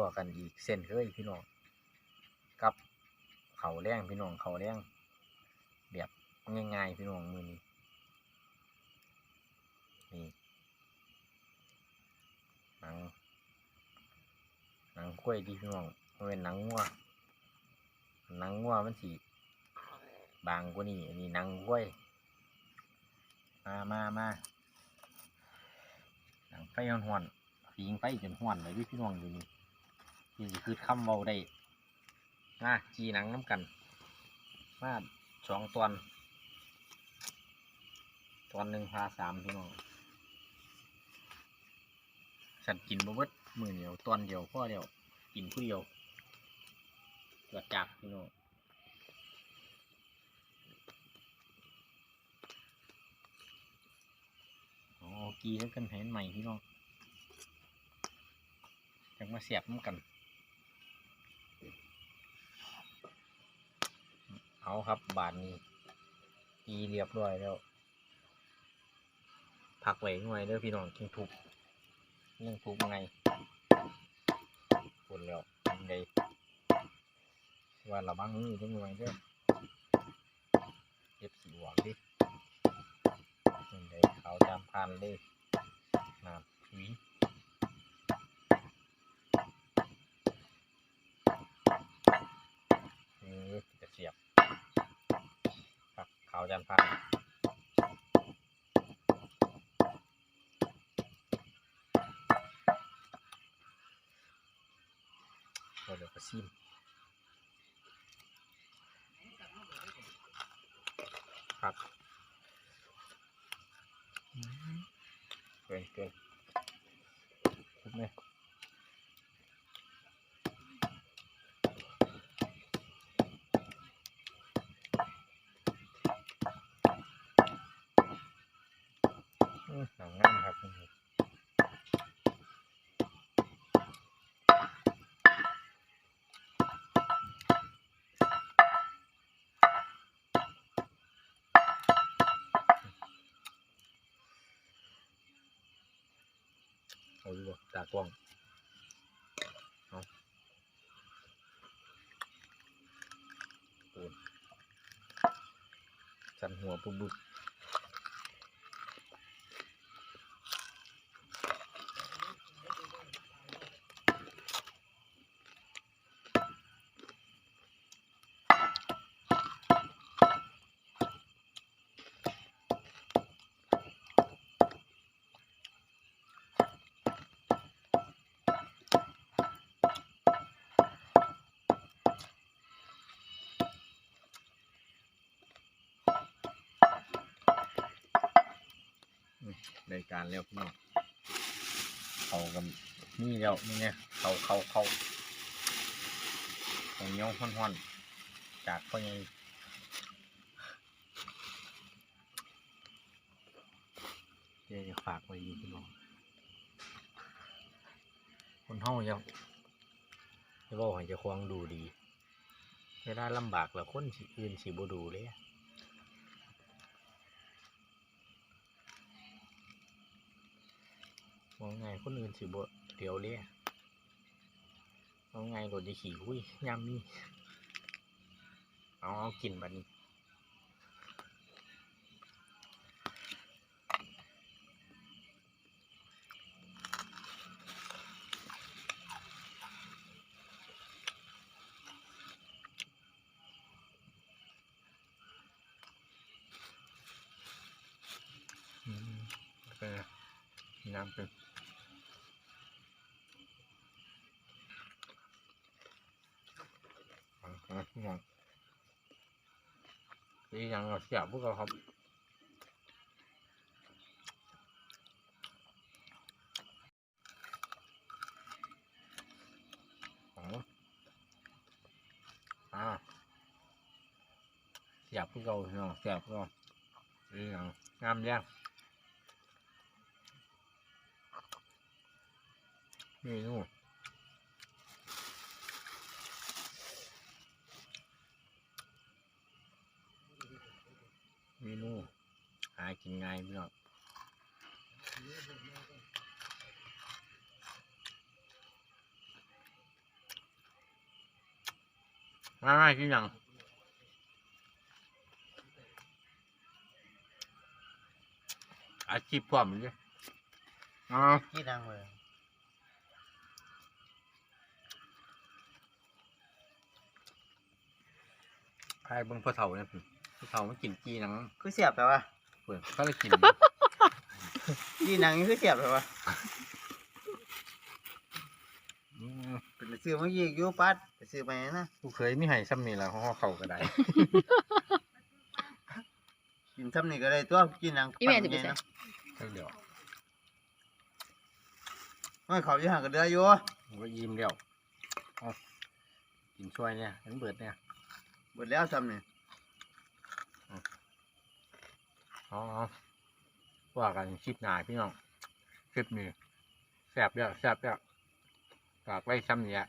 อกันอีกเส้นเคยพี่น้องกับเขาแรงพี่น้องเขาแรงแบบง่ายๆพี่น้องมือนี้นี่หนังหนังกล้วยดีพี่น้องมันเป็นหนังงัวหนังงัวมันสีบางกว่านี้อันนี้หนังกล้วยมามามาหนังไฟห่อนๆยิงไปจนห้วนเลยพี่น้องอยู่นี่ นี่คือคำเบาได้มาจีหนังน้ำกัน มาสองตอน ตอนหนึ่งพาสามพี่น้องฉันกินบ่เบิดมือเดียวตอนเดียวพ่อเดียวกินผู้เดียวเกิดจากพี่น้องอ๋อกีแล้วกันเห็นใหม่พี่น้องจังมาเสียบมันกัน เอาครับบาทนี้อีเรียบร้อยแล้ว ผักไว้หน่อยเด้อพี่น้องกินทุบยังทุบยังไงปวดแล้วยังไงว่าเราบ้างมือจังหน่อยเด้อเจ็บสีหวานดิยังไงเขาจามพันเลยน้ำถุย อืมจะเสียบ จารย์พันเดี๋ยวก็ซิมครับอืมเกินเกินทุบไหม อืม หนังงามครับคุณเอาดูบ่ตากล้องเอาปูนสันหัวปุ๊บปุ๊บ รายการแล้วพี่น้องเขากันนี่แล้วนี่ไงเขาเขาเขาเขาเหนียวห้อนๆจากพ่อใหญ่เดี๋ยวจะฝากไว้อยู่พี่น้องคนเฮาจะจะบอกให้เจะควงดูดี เวลาลำบากแล้วคนสิอื่นสิบ่ดูเลย อะมองไงคนอื่นสิบ่เดียวเลยมองไงรถจะขี่หุ้ยยามนี่เอาเอากินบัดนี้อืมเป็นน้ำเป็น อ่าฮะพี่น้องนี่ยังเอาเสียบพวกเราครับอ๋ออ่าเสียบพวกเราพี่น้องเสียบพวกเรานี่ยังงามยังนี่นู่น เมนูหากินง่ายพี่น้องมาไม่กินยังอาชีพพร้อมเลยอ๋อกินดังเลยใครบิ่งพ่อเฒ่าเนี่ย พ่อเฒ่ามันกินจีหนังคือเสียบแต่ว่าเปิดก็เลยกินที่หนังนี่คือเสียบแต่ว่าอืมเป็นไปซื้อมายีกอยู่ปัดไปซื้อไปนะลูกเคยไม่ให้ซ้ำนี่แหละห่อเขาก็ได้ กินทำนี่ก็ได้ตัวกินหนังอีแม่สิไปปั่นใส่ นะเท่าเดียวไม่เขาอยู่ห่างกันเดืออยู่ผมก็ยิ้มเดียวเอากินช่วยเนี่ยมันเบิดเนี่ยเบิดแล้วทำนี่ อ๋อว่ากันคลิปหน้าพี่น้อง คลิปนี้แซ่บเด้วแซ่บเด้วฝากไว้ซ้ำเนี่ย